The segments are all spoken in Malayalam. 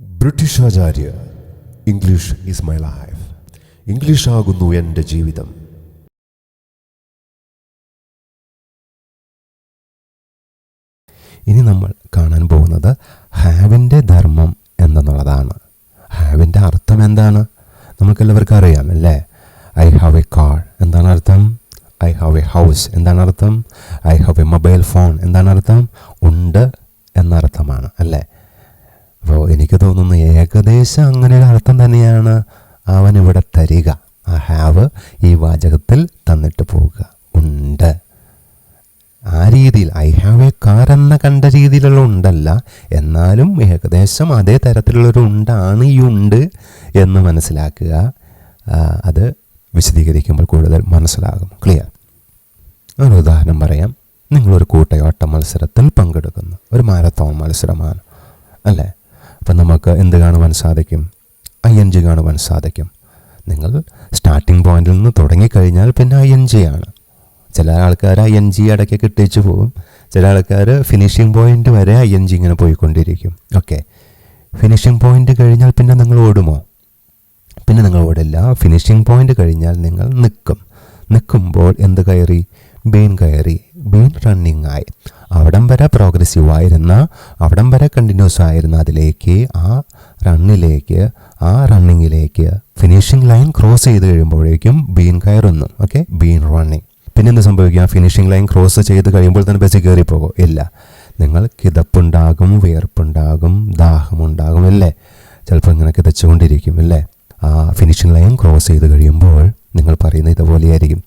British Acharya English is my life. English ആകുന്നു എന്റെ ജീവിതം. ഇനി നമ്മൾ കാണാൻ പോകുന്നത് ഹാവിന്റെ ധർമ്മം എന്തെന്നുള്ളതാണ് ഹാവിന്റെ അർത്ഥം എന്താണ്? നമുക്കെല്ലാവർക്കും അറിയാം അല്ലേ? ഐ ഹാവ് എ കാർ എന്താണ് അർത്ഥം? ഐ ഹാവ് എ ഹൗസ് എന്താണ് അർത്ഥം? I have a mobile phone എന്താണ് അർത്ഥം? ഉണ്ട് എന്നർത്ഥമാണ് അല്ലേ? എനിക്ക് തോന്നുന്നു ഏകദേശം അങ്ങനെ ഒരു അർത്ഥം തന്നെയാണ് അവൻ ഇവിടെ തരിക. ആ ഹാവ് ഈ വാചകത്തിൽ തന്നിട്ട് പോവുക. ഉണ്ട്. ആ രീതിയിൽ ഐ ഹാവ് എ കാർ എന്ന കണ്ട രീതിയിലുള്ള ഉണ്ടല്ല. എന്നാലും ഏകദേശം അതേ തരത്തിലുള്ളൊരു ഉണ്ടാണ് ഈ ഉണ്ട് എന്ന് മനസ്സിലാക്കുക. അത് വിശദീകരിക്കുമ്പോൾ കൂടുതൽ മനസ്സിലാകും. ക്ലിയർ ഒരു ഉദാഹരണം പറയാം. നിങ്ങളൊരു കൂട്ടയോട്ട മത്സരത്തിൽ പങ്കെടുക്കുന്നു. ഒരു മാരത്തോൺ മത്സരമാണ്. അല്ലേ? അപ്പം നമുക്ക് എന്ത് കാണുവാൻ സാധിക്കും? ഐ എൻ ജി കാണുവാൻ സാധിക്കും. നിങ്ങൾ സ്റ്റാർട്ടിംഗ് പോയിന്റിൽ നിന്ന് തുടങ്ങിക്കഴിഞ്ഞാൽ പിന്നെ ഐ എൻ ജി ആണ്. ചില ആൾക്കാർ ഐ എൻ ജി ഇടയ്ക്കൊക്കെ ഇട്ടേച്ച് പോകും ചില ആൾക്കാർ ഫിനിഷിംഗ് പോയിന്റ് വരെ ഐ എൻ ജി ഇങ്ങനെ പോയിക്കൊണ്ടിരിക്കും. ഓക്കെ ഫിനിഷിംഗ് പോയിന്റ് കഴിഞ്ഞാൽ പിന്നെ നിങ്ങൾ ഓടുമോ? പിന്നെ നിങ്ങൾ ഓടില്ല. ഫിനിഷിംഗ് പോയിന്റ് കഴിഞ്ഞാൽ നിങ്ങൾ നിൽക്കും. നിൽക്കുമ്പോൾ എന്ത് കയറി? ബീൻ കയറി. ബീൻ റണ്ണിങ് ആയി. അവിടം വരെ പ്രോഗ്രസീവ് ആയിരുന്ന അവിടം വരെ കണ്ടിന്യൂസ് ആയിരുന്ന അതിലേക്ക് ആ റണ്ണിലേക്ക് ആ റണ്ണിങ്ങിലേക്ക് ഫിനിഷിംഗ് ലൈൻ ക്രോസ് ചെയ്ത് കഴിയുമ്പോഴേക്കും ബീൻ കയറുന്നു. ഓക്കെ ബീൻ റണ്ണിങ് പിന്നെ എന്ത് സംഭവിക്കുക ഫിനിഷിംഗ് ലൈൻ ക്രോസ് ചെയ്ത് കഴിയുമ്പോൾ തന്നെ ബസ്സിൽ കയറി പോകും. ഇല്ല. നിങ്ങൾ കിതപ്പുണ്ടാകും വിയർപ്പുണ്ടാകും ദാഹമുണ്ടാകും അല്ലേ? ചിലപ്പോൾ ഇങ്ങനെ കിതച്ചുകൊണ്ടിരിക്കും അല്ലേ? ആ ഫിനിഷിംഗ് ലൈൻ ക്രോസ് ചെയ്ത് കഴിയുമ്പോൾ നിങ്ങൾ പറയുന്നത് ഇതുപോലെയായിരിക്കും.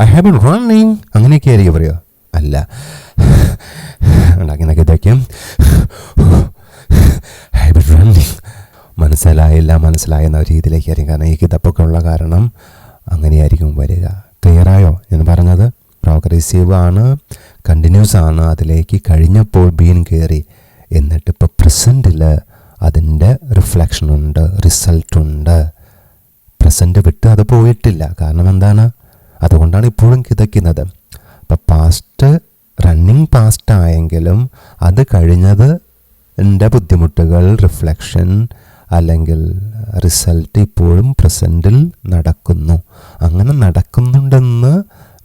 ഐ ഹാവ് ബിൻ റണ്ണിങ് അങ്ങനെയൊക്കെ ആയിരിക്കും പറയുക. അല്ല. ഉണ്ടാക്കി കിതയ്ക്കും ഐ ബിൻ റണ്ണിങ് മനസ്സിലായില്ല മനസ്സിലായ എന്ന രീതിയിലേക്കായിരിക്കും കാരണം ഈ കിതപ്പൊക്കെ ഉള്ള കാരണം അങ്ങനെയായിരിക്കും വരിക. ക്ലിയറായോ ഞാൻ പറഞ്ഞത് പ്രോഗ്രസീവ് ആണ് കണ്ടിന്യൂസ് ആണ്. അതിലേക്ക് കഴിഞ്ഞപ്പോൾ ബീൻ കയറി. എന്നിട്ട് ഇപ്പോൾ പ്രസന്റിൽ അതിന്റെ റിസൾട്ട് ഉണ്ട് പ്രസന്റ് വിട്ട് അത് പോയിട്ടില്ല. കാരണം എന്താണ്? അതുകൊണ്ടാണ് ഇപ്പോഴും കിതയ്ക്കുന്നത്. അപ്പം പാസ്റ്റ് റണ്ണിങ് പാസ്റ്റ് ആയെങ്കിലും അത് കഴിഞ്ഞത് എന്റെ ബുദ്ധിമുട്ടുകൾ റിഫ്ലക്ഷൻ അല്ലെങ്കിൽ റിസൾട്ട് ഇപ്പോഴും പ്രസന്റിൽ നടക്കുന്നു. അങ്ങനെ നടക്കുന്നുണ്ടെന്ന്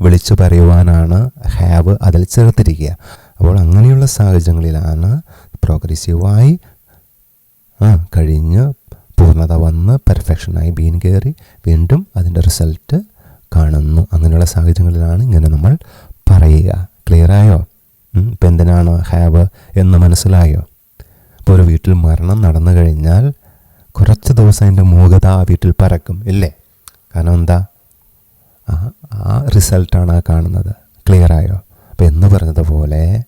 വിളിച്ചു പറയുവാനാണ് ഹാവ് അതിൽ ചേർത്തിരിക്കുക. അപ്പോൾ അങ്ങനെയുള്ള സാഹചര്യങ്ങളിലാണ് പ്രോഗ്രസീവായി ആ കഴിഞ്ഞ് പൂർണത വന്ന് പെർഫെക്ഷനായി ബീൻ കയറി വീണ്ടും അതിന്റെ റിസൾട്ട് കാണുന്നു. അങ്ങനെയുള്ള സാഹചര്യങ്ങളിലാണ് ഇങ്ങനെ നമ്മൾ പറയുക. ക്ലിയറായോ ഇപ്പം എന്തിനാണ് ഹാവ് എന്ന് മനസ്സിലായോ? ഇപ്പോൾ ഒരു വീട്ടിൽ മരണം നടന്നു കഴിഞ്ഞാൽ കുറച്ച് ദിവസം അതിന്റെ മൂകത ആ വീട്ടിൽ പറക്കും ഇല്ലേ? കാരണം എന്താ? ആ റിസൾട്ടാണ് ആ കാണുന്നത്. ക്ലിയറായോ അപ്പോൾ എന്ന് പറഞ്ഞതുപോലെ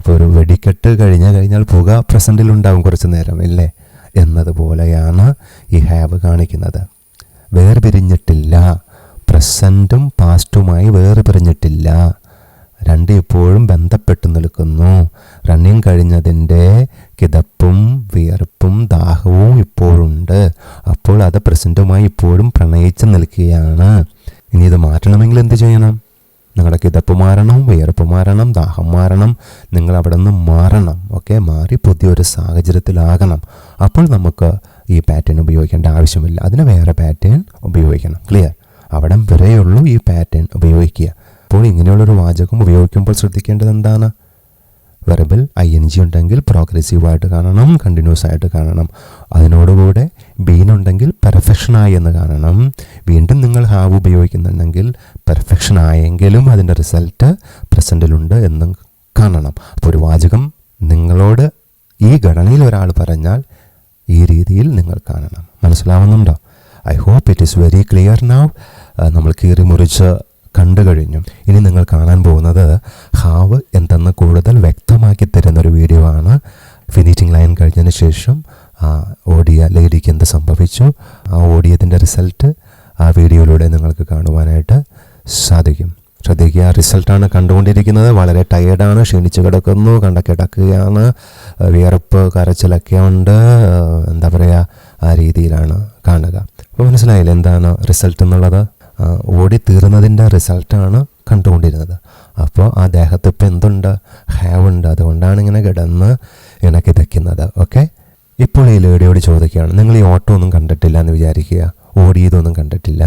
ഇപ്പോൾ ഒരു വെടിക്കെട്ട് കഴിഞ്ഞ് കഴിഞ്ഞാൽ പുക പ്രസന്റിലുണ്ടാവും കുറച്ച് നേരം ഇല്ലേ? എന്നതുപോലെയാണ് ഈ ഹാവ് കാണിക്കുന്നത്. വേർപിരിഞ്ഞിട്ടില്ല. പ്രസന്റും പാസ്റ്റുമായി വേർപിരിഞ്ഞിട്ടില്ല. രണ്ട് എപ്പോഴും ബന്ധപ്പെട്ടു നിൽക്കുന്നു. റണ്ണിങ് കഴിഞ്ഞതിന്റെ കിതപ്പും വിയർപ്പും ദാഹവും ഇപ്പോഴുണ്ട്. അപ്പോൾ അത് പ്രസന്റുമായി ഇപ്പോഴും പ്രണയിച്ച് നിൽക്കുകയാണ്. ഇനി ഇത് മാറ്റണമെങ്കിൽ എന്ത് ചെയ്യണം? നിങ്ങളുടെ കിതപ്പ് മാറണം വിയർപ്പ് മാറണം ദാഹം മാറണം. നിങ്ങൾ അവിടെ നിന്ന് മാറണം ഓക്കെ മാറി പുതിയൊരു സാഹചര്യത്തിലാകണം. അപ്പോൾ നമുക്ക് ഈ പാറ്റേൺ ഉപയോഗിക്കേണ്ട ആവശ്യമില്ല. അതിന് വേറെ പാറ്റേൺ ഉപയോഗിക്കണം. ക്ലിയർ അവിടം വരെയുള്ളൂ ഈ പാറ്റേൺ ഉപയോഗിക്കുക. അപ്പോൾ ഇങ്ങനെയുള്ളൊരു വാചകം ഉപയോഗിക്കുമ്പോൾ ശ്രദ്ധിക്കേണ്ടത് എന്താണ്? വെറബിൾ ഐ എൻ ജി ഉണ്ടെങ്കിൽ പ്രോഗ്രസീവായിട്ട് കാണണം കണ്ടിന്യൂസ് ആയിട്ട് കാണണം. അതിനോടുകൂടെ ബീൻ ഉണ്ടെങ്കിൽ പെർഫെക്ഷനായി എന്ന് കാണണം. വീണ്ടും നിങ്ങൾ ഹാവ് ഉപയോഗിക്കുന്നുണ്ടെങ്കിൽ പെർഫെക്ഷൻ ആയെങ്കിലും അതിന്റെ റിസൾട്ട് പ്രസന്റിലുണ്ട് എന്നും കാണണം. അപ്പോൾ ഒരു വാചകം നിങ്ങളോട് ഈ ഘടനയിൽ ഒരാൾ പറഞ്ഞാൽ ഈ രീതിയിൽ നിങ്ങൾ കാണണം. മനസ്സിലാവുന്നുണ്ടോ? I hope it is very clear now നമ്മൾ കീറി മുറിച്ച് കണ്ടു കഴിഞ്ഞു ഇനി നിങ്ങൾ കാണാൻ പോകുന്നത് ഹാവ് എന്തെന്ന് കൂടുതൽ വ്യക്തമാക്കി തരുന്ന ഒരു വീഡിയോ ആണ്. ഫിനിഷിംഗ് ലൈൻ കഴിഞ്ഞതിന് ശേഷം ആ ഓടിയ ലേഡിക്ക് എന്ത് സംഭവിച്ചു? ആ ഓടിയതിന്റെ റിസൾട്ട് ആ വീഡിയോയിലൂടെ നിങ്ങൾക്ക് കാണുവാനായിട്ട് സാധിക്കും. ശ്രദ്ധിക്കുക റിസൾട്ടാണ് കണ്ടുകൊണ്ടിരിക്കുന്നത്. വളരെ ടയേർഡാണ് ക്ഷീണിച്ച് കിടക്കുന്നു കണ്ട കിടക്കുകയാണ് വിയർപ്പ് കരച്ചിലൊക്കെ ഉണ്ട് എന്താ പറയുക ആ രീതിയിലാണ് കാണുക. അപ്പോൾ മനസ്സിലായില്ല എന്താണ് റിസൾട്ട് എന്നുള്ളത്? ആ, ഓടി തീർന്നതിന്റെ റിസൾട്ടാണ് കണ്ടുകൊണ്ടിരുന്നത്. അപ്പോൾ ആ ദേഹത്ത് ഇപ്പം എന്തുണ്ട്? ഹാവ് ഉണ്ട് അതുകൊണ്ടാണ് ഇങ്ങനെ കിടന്ന് ഇങ്ങനെ കിതയ്ക്കുന്നത് ഓക്കെ? ഇപ്പോൾ ഈ ലേഡിയോട് ചോദിക്കുകയാണ് നിങ്ങൾ ഈ ഓട്ടോ ഒന്നും കണ്ടിട്ടില്ല എന്ന് വിചാരിക്കുക? ഓടിയതൊന്നും കണ്ടിട്ടില്ല?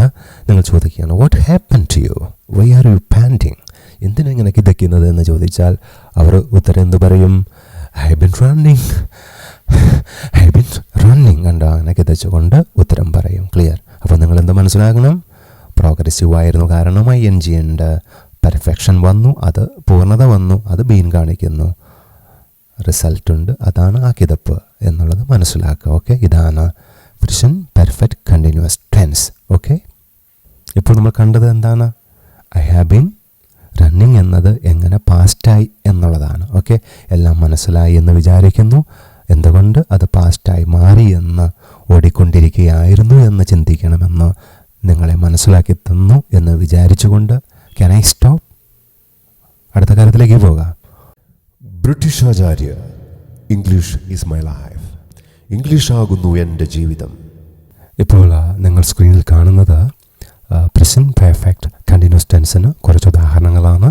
നിങ്ങൾ ചോദിക്കുകയാണ് what happen to you why are you panting എന്തിനാ ഇങ്ങനെ കിതയ്ക്കുന്നത് എന്ന് ചോദിച്ചാൽ അവർ ഉത്തരം എന്ത് പറയും? I've been running I've been running കണ്ടോ? അങ്ങനെ കിതച്ചുകൊണ്ട് ഉത്തരം പറയും. ക്ലിയർ അപ്പോൾ നിങ്ങൾ എന്ത് മനസ്സിലാക്കണം? പ്രോഗ്രസീവ് ആയിരുന്നു കാരണം ഐ എൻ ജി ഉണ്ട് പെർഫെക്ഷൻ വന്നു അത് പൂർണത വന്നു അത് ബീൻ കാണിക്കുന്നു. റിസൾട്ട് ഉണ്ട് അതാണ് ആ കിതപ്പ് എന്നുള്ളത് മനസ്സിലാക്കുക. ഓക്കെ? ഇതാണ് പുരുഷൻ പെർഫെക്റ്റ് കണ്ടിന്യൂസ് ടെൻസ് ഓക്കെ? ഇപ്പോൾ നമ്മൾ കണ്ടത് എന്താണ്? ഐ ഹാവ് ബീൻ റണ്ണിങ് എന്നത് എങ്ങനെ പാസ്റ്റായി എന്നുള്ളതാണ്. ഓക്കെ? എല്ലാം മനസ്സിലായി എന്ന് വിചാരിക്കുന്നു. എന്തുകൊണ്ട് അത് പാസ്റ്റായി മാറി എന്ന് ഓടിക്കൊണ്ടിരിക്കുകയായിരുന്നു എന്ന് ചിന്തിക്കണമെന്ന് നിങ്ങളെ മനസ്സിലാക്കി തന്നു എന്ന് വിചാരിച്ചുകൊണ്ട് ക്യാൻ ഐ സ്റ്റോപ്പ് അടുത്ത കാര്യത്തിലേക്ക് പോകാം. British Acharya English is my life English ആകുന്നു എന്റെ ജീവിതം. ഇപ്പോൾ നിങ്ങൾ സ്ക്രീനിൽ കാണുന്നത് പ്രസന്റ് പെർഫെക്റ്റ് കണ്ടിന്യൂസ് ടെൻസിന് കുറച്ച് ഉദാഹരണങ്ങളാണ്.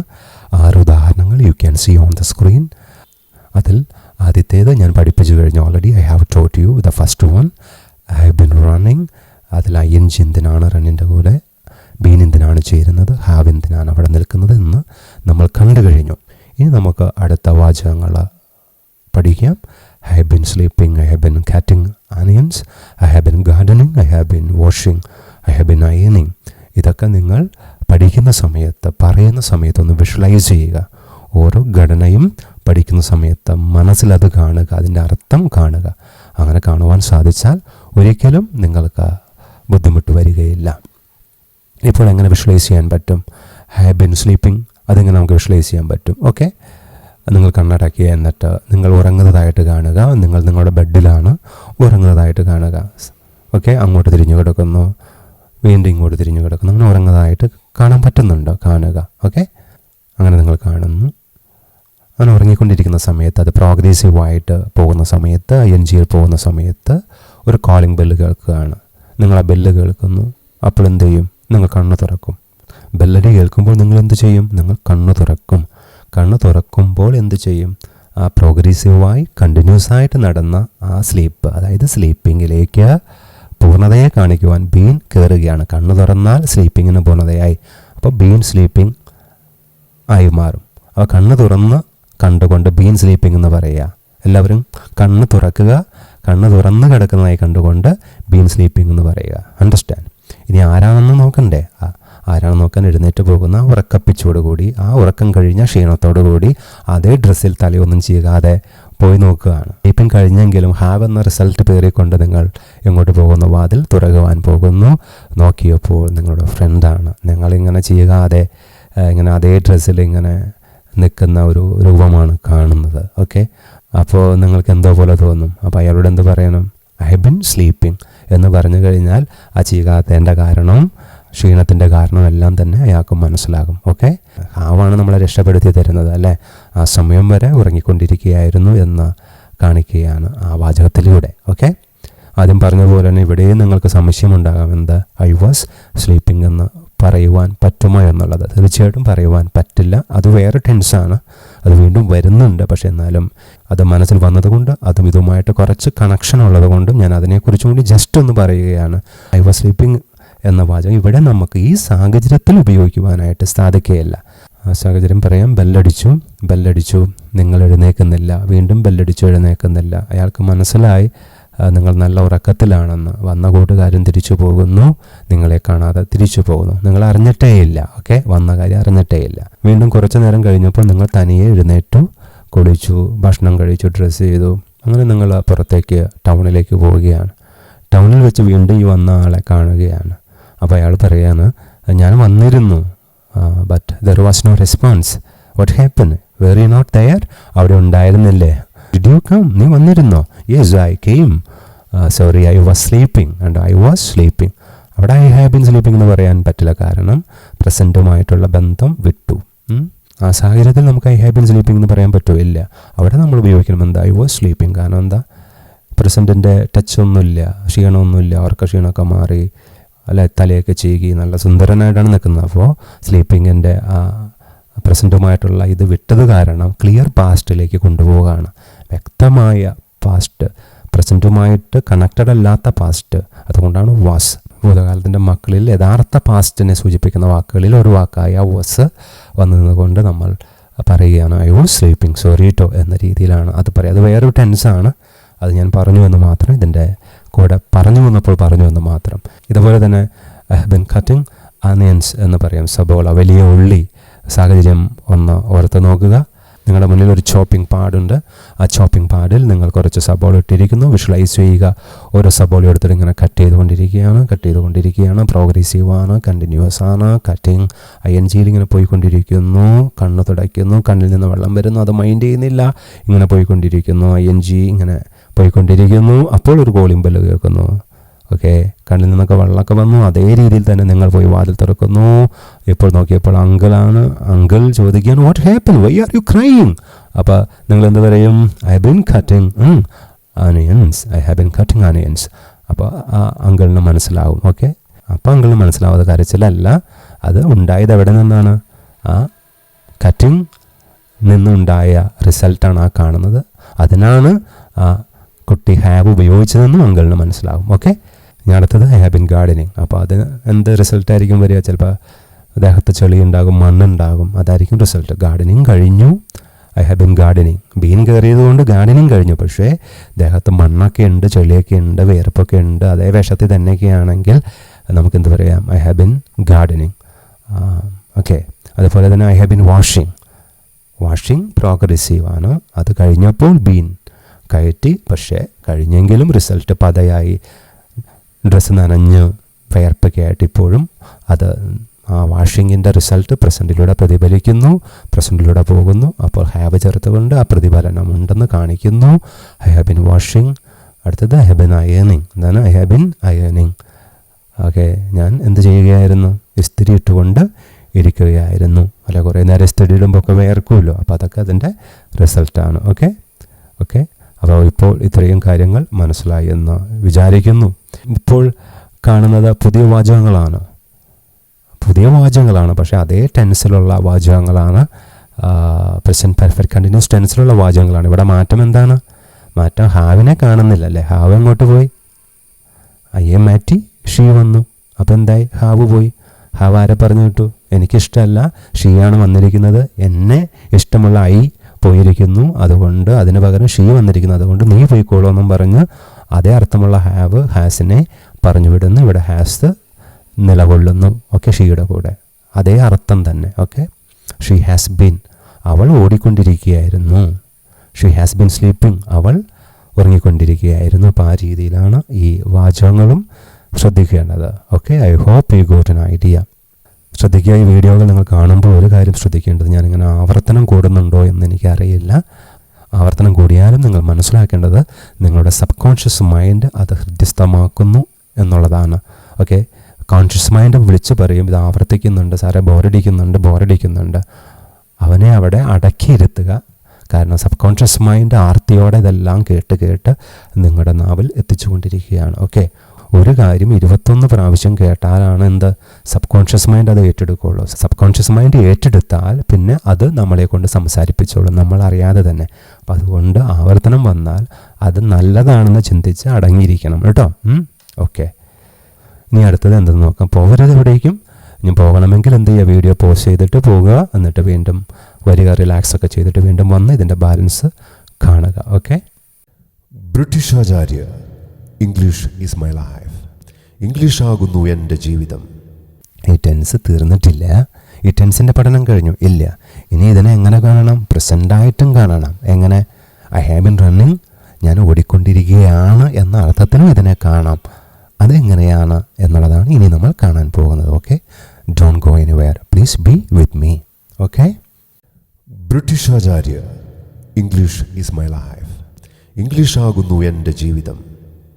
ആറ് ഉദാഹരണങ്ങൾ you can see on the screen അതിൽ ആദ്യത്തേത് ഞാൻ പഠിപ്പിച്ചു കഴിഞ്ഞു already I have taught you the first one I have been running അതിൽ ഐ എൻ ജി എന്തിനാണ് റണ്ണിന്റെ കൂടെ ബീൻ എന്തിനാണ് ചേരുന്നത് ഹാവ് എന്തിനാണ് അവിടെ നിൽക്കുന്നത് എന്ന് നമ്മൾ കണ്ടു കഴിഞ്ഞു. ഇനി നമുക്ക് അടുത്ത വാചകങ്ങൾ പഠിക്കാം. I have been sleeping I have been cutting onions I have been gardening I have been washing I have been അയനിങ് ഇതൊക്കെ നിങ്ങൾ പഠിക്കുന്ന സമയത്ത് പറയുന്ന സമയത്ത് ഒന്ന് വിഷ്വലൈസ് ചെയ്യുക. ഓരോ ഘടനയും പഠിക്കുന്ന സമയത്ത് മനസ്സിലത് കാണുക അതിന്റെ അർത്ഥം കാണുക. അങ്ങനെ കാണുവാൻ സാധിച്ചാൽ ഒരിക്കലും നിങ്ങൾക്ക് വരികയില്ല ഇപ്പോൾ എങ്ങനെ വിഷ്വലൈസ് ചെയ്യാൻ പറ്റും? ഹാവ് ബിൻ സ്ലീപ്പിംഗ് അതെങ്ങനെ നമുക്ക് വിഷ്വലൈസ് ചെയ്യാൻ പറ്റും? ഓക്കെ നിങ്ങൾ കണ്ണടക്കുക എന്നിട്ട് നിങ്ങൾ ഉറങ്ങുന്നതായിട്ട് കാണുക. നിങ്ങൾ നിങ്ങളുടെ ബെഡിലാണ് ഉറങ്ങുന്നതായിട്ട് കാണുക. ഓക്കെ അങ്ങോട്ട് തിരിഞ്ഞു കിടക്കുന്നു. വീണ്ടും ഇങ്ങോട്ട് തിരിഞ്ഞു കിടക്കുന്നു. അങ്ങനെ ഉറങ്ങുന്നതായിട്ട് കാണാൻ പറ്റുന്നുണ്ടോ. കാണുക. ഓക്കെ അങ്ങനെ നിങ്ങൾ കാണുന്നു. അങ്ങനെ ഉറങ്ങിക്കൊണ്ടിരിക്കുന്ന സമയത്ത് അത് പ്രോഗ്രസീവായിട്ട് പോകുന്ന സമയത്ത് എൻ ജിയിൽ പോകുന്ന സമയത്ത് ഒരു കോളിംഗ് ബെല്ല് കേൾക്കുകയാണ്. നിങ്ങൾ ആ ബെല്ല് കേൾക്കുന്നു. അപ്പോൾ എന്ത് ചെയ്യും? നിങ്ങൾ കണ്ണ് തുറക്കും. ബെല്ലടി കേൾക്കുമ്പോൾ നിങ്ങൾ എന്ത് ചെയ്യും? നിങ്ങൾ കണ്ണു തുറക്കും. കണ്ണ് തുറക്കുമ്പോൾ എന്ത് ചെയ്യും? ആ പ്രോഗ്രസീവായി കണ്ടിന്യൂസ് ആയിട്ട് നടന്ന ആ സ്ലീപ്പ് അതായത് സ്ലീപ്പിങ്ങിലേക്ക് പൂർണതയെ കാണിക്കുവാൻ ബീൻ കയറുകയാണ്. കണ്ണു തുറന്നാൽ സ്ലീപ്പിങ്ങിന് പൂർണതയായി. അപ്പോൾ ബീൻ സ്ലീപ്പിംഗ് ആയി മാറും. അപ്പോൾ കണ്ണ് തുറന്ന് കണ്ടുകൊണ്ട് ബീൻ സ്ലീപ്പിംഗ് എന്ന് പറയുക. എല്ലാവരും കണ്ണ് തുറക്കുക കണ്ണ് തുറന്ന് കിടക്കുന്നതായി കണ്ടുകൊണ്ട് ബീൻ സ്ലീപ്പിംഗ് എന്ന് പറയുക. അണ്ടർസ്റ്റാൻഡ് ഇനി ആരാണെന്ന് നോക്കണ്ടേ? ആരാണ് നോക്കാൻ എഴുന്നേറ്റ് പോകുന്ന? ഉറക്കപ്പിച്ചോടുകൂടി ആ ഉറക്കം കഴിഞ്ഞ ക്ഷീണത്തോടു കൂടി അതേ ഡ്രസ്സിൽ തലയൊന്നും ചെയ്യാതെ പോയി നോക്കുകയാണ്. ഇപ്പം കഴിഞ്ഞെങ്കിലും ഹാവ് എന്ന റിസൾട്ട് പേറിക്കൊണ്ട് നിങ്ങൾ എങ്ങോട്ട് പോകുന്നു? വാതിൽ തുറകുവാൻ പോകുന്നു. നോക്കിയപ്പോൾ നിങ്ങളുടെ ഫ്രണ്ടാണ് നിങ്ങളിങ്ങനെ ചെയ്യാതെ ഇങ്ങനെ അതേ ഡ്രസ്സിൽ ഇങ്ങനെ നിൽക്കുന്ന ഒരു രൂപമാണ് കാണുന്നത്. ഓക്കെ അപ്പോൾ നിങ്ങൾക്ക് എന്തോ പോലെ തോന്നും? അപ്പോൾ അയാളോട് എന്ത് പറയണം? ഐ ബിൻ സ്ലീപ്പിംഗ് എന്ന് പറഞ്ഞു കഴിഞ്ഞാൽ ആ ചീകാത്തേന്റെ കാരണവും ക്ഷീണത്തിന്റെ കാരണം എല്ലാം തന്നെ അയാൾക്ക് മനസ്സിലാകും. ഓക്കെ ഹാവാണ് നമ്മളെ രക്ഷപ്പെടുത്തി തരുന്നത് അല്ലേ? ആ സമയം വരെ ഉറങ്ങിക്കൊണ്ടിരിക്കുകയായിരുന്നു എന്ന് കാണിക്കുകയാണ് ആ വാചകത്തിലൂടെ. ഓക്കെ ആദ്യം പറഞ്ഞ പോലെ തന്നെ ഇവിടെയും നിങ്ങൾക്ക് സംശയമുണ്ടാകാം എന്ത്? ഐ വാസ് സ്ലീപ്പിംഗ് എന്ന് പറയുവാൻ പറ്റുമോ എന്നുള്ളത്. തീർച്ചയായിട്ടും പറയുവാൻ പറ്റില്ല. അത് വേറെ ടെൻസാണ് അത് വീണ്ടും വരുന്നുണ്ട്. പക്ഷേ എന്നാലും അത് മനസ്സിൽ വന്നതുകൊണ്ട് അതും ഇതുമായിട്ട് കുറച്ച് കണക്ഷൻ ഉള്ളതുകൊണ്ടും ഞാൻ അതിനെക്കുറിച്ചും കൂടി ജസ്റ്റ് ഒന്ന് പറയുകയാണ്. ഐ വാസ് സ്ലീപ്പിംഗ് എന്ന വാചകം ഇവിടെ നമുക്ക് ഈ സാഹചര്യത്തിൽ ഉപയോഗിക്കുവാനായിട്ട് സാധിക്കുകയില്ല. ആ സാഹചര്യം പറയാം ബെല്ലടിച്ചു ബെല്ലടിച്ചു നിങ്ങൾ എഴുന്നേക്കുന്നില്ല വീണ്ടും ബെല്ലടിച്ചു എഴുന്നേക്കുന്നില്ല അയാൾക്ക് മനസ്സിലായി നിങ്ങൾ നല്ല ഉറക്കത്തിലാണെന്ന് വന്ന കൂട്ടുകാരൻ തിരിച്ചു പോകുന്നു. നിങ്ങളെ കാണാതെ തിരിച്ചു പോകുന്നു. നിങ്ങൾ അറിഞ്ഞിട്ടേ ഇല്ല ഓക്കെ? വന്ന കാര്യം അറിഞ്ഞിട്ടേ ഇല്ല. വീണ്ടും കുറച്ചു നേരം കഴിഞ്ഞപ്പോൾ നിങ്ങൾ തനിയെ എഴുന്നേറ്റു കുളിച്ചു ഭക്ഷണം കഴിച്ചു ഡ്രസ്സ് ചെയ്തു. അങ്ങനെ നിങ്ങൾ പുറത്തേക്ക് ടൗണിലേക്ക് പോവുകയാണ്. ടൗണിൽ വെച്ച് വീണ്ടും ഈ വന്ന ആളെ കാണുകയാണ്. അപ്പോൾ അയാൾ പറയാണ് ഞാൻ വന്നിരുന്നു but there was no response what happen were you not തയ്യാർ അവിടെ ഉണ്ടായിരുന്നില്ലേ? ഡിഡ് യു കം നീ വന്നിരുന്നോ? Yes I came sorry I was sleeping and I was sleeping അവിടെ ഐ ഹാവ് ബിൻ സ്ലീപ്പിംഗ് എന്ന് പറയാൻ പറ്റില്ല. കാരണം പ്രസന്റുമായിട്ടുള്ള ബന്ധം വിട്ടു. ആ സാഹചര്യത്തിൽ നമുക്ക് ഐ ഹാവ് ബിൻ സ്ലീപ്പിംഗ് എന്ന് പറയാൻ പറ്റുമില്ല അവിടെ നമ്മൾ ഉപയോഗിക്കണം. എന്താ? ഐ വാസ് സ്ലീപ്പിംഗ് കാരണം എന്താ? പ്രസന്റിന്റെ ടച്ച് ഒന്നുമില്ല. ക്ഷീണമൊന്നുമില്ല. അവർക്ക് ക്ഷീണമൊക്കെ മാറി. അല്ല? തലയൊക്കെ ചെയ്യുകയും നല്ല സുന്ദരനായിട്ടാണ് നിൽക്കുന്നത്. അപ്പോൾ സ്ലീപ്പിങ്ങിന്റെ ആ പ്രസന്റുമായിട്ടുള്ള ഇത് വിട്ടത് കാരണം ക്ലിയർ പാസ്റ്റിലേക്ക് കൊണ്ടുപോവുകയാണ്. വ്യക്തമായ പാസ്റ്റ് പ്രസന്റുമായിട്ട് കണക്റ്റഡ് അല്ലാത്ത പാസ്റ്റ് അതുകൊണ്ടാണ് വാസ് ഭൂതകാലത്തിന്റെ മക്കളിൽ യഥാർത്ഥ പാസ്റ്റിനെ സൂചിപ്പിക്കുന്ന വാക്കുകളിൽ ഒരു വാക്കായ വസ് വന്നു നിന്നുകൊണ്ട് നമ്മൾ പറയുകയാണ് ഐ വാസ് സ്ലീപ്പിംഗ് സോറി ടോ എന്ന രീതിയിലാണ്. അത് പറയുക അത് വേറൊരു ടെൻസാണ് അത് ഞാൻ പറഞ്ഞു എന്ന് മാത്രം ഇതിന്റെ കൂടെ പറഞ്ഞു വന്നപ്പോൾ പറഞ്ഞു എന്ന് മാത്രം. ഇതുപോലെ തന്നെ ബിൻ കട്ടിങ് ആനിയൻസ് എന്ന് പറയാം. സബോള വലിയ ഉള്ളി സാഹചര്യം ഒന്ന് ഓർത്ത് നോക്കുക. നിങ്ങളുടെ മുന്നിൽ ഒരു ചോപ്പിംഗ് പാഡുണ്ട് ആ ചോപ്പിംഗ് പാഡിൽ നിങ്ങൾ കുറച്ച് സബോള ഇട്ടിരിക്കുന്നു. വിഷ്വലൈസ് ചെയ്യുക. ഓരോ സബോള എടുത്തിട്ട് ഇങ്ങനെ കട്ട് ചെയ്തുകൊണ്ടിരിക്കുകയാണ്. കട്ട് ചെയ്തുകൊണ്ടിരിക്കുകയാണ്. പ്രോഗ്രസീവ് ആണ്. കണ്ടിന്യൂസ് ആണ്. കട്ടിങ് ഐ എൻ ജിയിൽ ഇങ്ങനെ പോയിക്കൊണ്ടിരിക്കുന്നു. കണ്ണ് തുടയ്ക്കുന്നു. കണ്ണിൽ നിന്ന് വെള്ളം വരുന്നു. അത് മൈൻഡ് ചെയ്യുന്നില്ല. ഇങ്ങനെ പോയിക്കൊണ്ടിരിക്കുന്നു. ഐ എൻ ജി ഇങ്ങനെ പോയിക്കൊണ്ടിരിക്കുന്നു. അപ്പോൾ ഒരു കോളിംഗ് ബെല്ല് കേൾക്കുന്നു. ഓക്കെ? കണ്ണിൽ നിന്നൊക്കെ വെള്ളമൊക്കെ വന്നു. അതേ രീതിയിൽ തന്നെ നിങ്ങൾ പോയി വാതിൽ തുറക്കുന്നു. ഇപ്പോൾ നോക്കിയപ്പോൾ അങ്കിളാണ്. അങ്കിൾ ചോദിക്കുകയാണ് what happen why are you crying അപ്പോൾ നിങ്ങൾ എന്ത് പറയും? I been cutting onions I have been cutting onions അപ്പോൾ ആ അങ്കിളിന് മനസ്സിലാവും. ഓക്കെ? അപ്പോൾ അങ്കിളിന് മനസ്സിലാവാതെ കരച്ചിലല്ല അത് ഉണ്ടായത് എവിടെ നിന്നാണ്? ആ കട്ടിങ് നിന്നുണ്ടായ റിസൾട്ടാണ് ആ കാണുന്നത്. അതിനാണ് ആ കുട്ടി ഹാബ് ഉപയോഗിച്ചതെന്നും അങ്കിളിന് മനസ്സിലാവും. ഓക്കെ? ഇനി അടുത്തത് ഹാവ് ബിൻ ഗാർഡനിങ് അപ്പോൾ അത് എന്ത് റിസൾട്ട് ആയിരിക്കും വരിക? ചിലപ്പോൾ ദേഹത്ത് ചെളി ഉണ്ടാകും മണ്ണുണ്ടാകും. അതായിരിക്കും റിസൾട്ട് ഗാർഡനിങ് കഴിഞ്ഞു. I have been gardening been കയറിയത് കൊണ്ട് ഗാർഡനിങ് കഴിഞ്ഞു. പക്ഷേ ദേഹത്ത് മണ്ണൊക്കെ ഉണ്ട് ചെളിയൊക്കെ ഉണ്ട് വേർപ്പൊക്കെ ഉണ്ട്. അതേ വേഷത്തിൽ തന്നെയൊക്കെ ആണെങ്കിൽ നമുക്ക് എന്ത് പറയാം I have been gardening okay അതുപോലെ തന്നെ I have been washing washing progressive ആണ്. അത് കഴിഞ്ഞപ്പോൾ ബീൻ കയറ്റി. പക്ഷേ കഴിഞ്ഞെങ്കിലും റിസൾട്ട് പതയായി. ഡ്രസ്സ് നനഞ്ഞ് വയർപ്പൊക്കെ ആയിട്ട് ഇപ്പോഴും അത് ആ വാഷിങ്ങിന്റെ റിസൾട്ട് പ്രസന്റിലൂടെ പ്രതിഫലിക്കുന്നു പ്രസന്റിലൂടെ പോകുന്നു. അപ്പോൾ ഹാബ് ചേർത്തുകൊണ്ട് ആ പ്രതിഫലനം ഉണ്ടെന്ന് കാണിക്കുന്നു. ഐ ഹാവ് ബിൻ വാഷിംഗ് അടുത്തത് ഐ ഹാവ് ബിൻ അയണിങ് എന്താണ്? ഐ ഹാവ് ബിൻ അയണിങ് ഓക്കെ ഞാൻ എന്ത് ചെയ്യുകയായിരുന്നു? ഇസ്തിരി ഇട്ടുകൊണ്ട് ഇരിക്കുകയായിരുന്നു. അല്ല കുറേ നേരം ഇസ്തിരി ഇടുമ്പോൾ ഒക്കെ വേർക്കുമല്ലോ അപ്പോൾ അതൊക്കെ അതിന്റെ റിസൾട്ടാണ് ഓക്കെ? ഓക്കെ? അപ്പോൾ ഇപ്പോൾ ഇത്രയും കാര്യങ്ങൾ മനസ്സിലായി എന്ന് വിചാരിക്കുന്നു. ഇപ്പോൾ കാണുന്നത് പുതിയ വാചകങ്ങളാണ്. പുതിയ വാചകങ്ങളാണ്. പക്ഷേ അതേ ടെൻസിലുള്ള വാചകങ്ങളാണ് പ്രസന്റ് പെർഫെക്റ്റ് കണ്ടിന്യൂസ് ടെൻസിലുള്ള വാചകങ്ങളാണ്. ഇവിടെ മാറ്റം എന്താണ്? മാറ്റം ഹാവിനെ കാണുന്നില്ല അല്ലേ? ഹാവ് എങ്ങോട്ട് പോയി? അയ്യെ മാറ്റി ഷീ വന്നു. അപ്പോൾ എന്തായി? ഹാവ് പോയി. ഹാവ് ആരെ പറഞ്ഞു കിട്ടു എനിക്കിഷ്ടമല്ല. ഷീയാണ് വന്നിരിക്കുന്നത്. എന്നെ ഇഷ്ടമുള്ള ഐ പോയിരിക്കുന്നു. അതുകൊണ്ട് അതിന് പകരം ഷീ വന്നിരിക്കുന്നു. അതുകൊണ്ട് നീ പോയിക്കോളൂ എന്നും പറഞ്ഞ് അതേ അർത്ഥമുള്ള ഹാവ് ഹാസിനെ പറഞ്ഞു വിടുന്നു ഇവിടെ ഹാസ് നിലകൊള്ളുന്നു. ഓക്കെ ഷീയുടെ കൂടെ. അതേ അർത്ഥം തന്നെ. ഓക്കെ ഷീ ഹാസ് ബീൻ അവൾ ഓടിക്കൊണ്ടിരിക്കുകയായിരുന്നു. ഷീ ഹാസ് ബീൻ സ്ലീപ്പിംഗ് അവൾ ഉറങ്ങിക്കൊണ്ടിരിക്കുകയായിരുന്നു. അപ്പോൾ ആ രീതിയിലാണ് ഈ വാചകങ്ങളും ശ്രദ്ധിക്കേണ്ടത്. Okay I hope you got an idea ശ്രദ്ധിക്കുക. ഈ വീഡിയോകൾ നിങ്ങൾ കാണുമ്പോൾ ഒരു കാര്യം ശ്രദ്ധിക്കേണ്ടത് ഞാനിങ്ങനെ ആവർത്തനം കൂടുന്നുണ്ടോ എന്ന് എനിക്കറിയില്ല. ആവർത്തനം കൂടിയാലും നിങ്ങൾ മനസ്സിലാക്കേണ്ടത് നിങ്ങളുടെ സബ് കോൺഷ്യസ് മൈൻഡ് അത് ഹൃദ്യസ്ഥമാക്കുന്നു എന്നുള്ളതാണ്. ഓക്കെ? കോൺഷ്യസ് മൈൻഡ് വിളിച്ച് പറയും ഇത് ആവർത്തിക്കുന്നുണ്ട് സാറേ ബോറടിക്കുന്നുണ്ട് ബോറടിക്കുന്നുണ്ട്. അവനെ അവിടെ അടക്കിയിരുത്തുക. കാരണം സബ് കോൺഷ്യസ് മൈൻഡ് ആർത്തിയോടെ ഇതെല്ലാം കേട്ട് കേട്ട് നിങ്ങളുടെ നാവിൽ എത്തിച്ചുകൊണ്ടിരിക്കുകയാണ്. ഓക്കെ? ഒരു കാര്യം ഇരുപത്തൊന്ന് പ്രാവശ്യം കേട്ടാലാണ് എന്ത് സബ് കോൺഷ്യസ് മൈൻഡ് അത് ഏറ്റെടുക്കുകയുള്ളൂ സബ് കോൺഷ്യസ് മൈൻഡ് ഏറ്റെടുത്താൽ പിന്നെ അത് നമ്മളെ കൊണ്ട് സംസാരിപ്പിച്ചോളും. നമ്മൾ അറിയാതെ തന്നെ. അപ്പം അതുകൊണ്ട് ആവർത്തനം വന്നാൽ അത് നല്ലതാണെന്ന് ചിന്തിച്ച് അടങ്ങിയിരിക്കണം കേട്ടോ. ഓക്കെ. ഇനി അടുത്തത് എന്തെന്ന് നോക്കാം. പോകരുത് എവിടേക്കും. ഇനി പോകണമെങ്കിൽ എന്ത് ചെയ്യുക? വീഡിയോ പോസ്റ്റ് ചെയ്തിട്ട് പോകുക എന്നിട്ട് വീണ്ടും വരിക റിലാക്സ് ഒക്കെ ചെയ്തിട്ട് വീണ്ടും വന്ന് ഇതിന്റെ ബാലൻസ് കാണുക. Okay? British Acharya English is my life English ആകുന്നു എന്റെ ജീവിതം. ഈ ടെൻസ് തീർന്നിട്ടില്ല. ഈ ടെൻസിന്റെ പഠനം കഴിഞ്ഞു. ഇല്ല. ഇനി ഇതിനെ എങ്ങനെ കാണണം? പ്രസന്റായിട്ടും കാണണം. എങ്ങനെ? ഐ ഹാവ് ബിൻ റണ്ണിങ് ഞാൻ ഓടിക്കൊണ്ടിരിക്കുകയാണ് എന്ന അർത്ഥത്തിനും ഇതിനെ കാണാം. അതെങ്ങനെയാണ് എന്നുള്ളതാണ് ഇനി നമ്മൾ കാണാൻ പോകുന്നത്. Okay don't go anywhere please be with me okay British Acharya English is my life English ആകുന്നു എന്റെ ജീവിതം.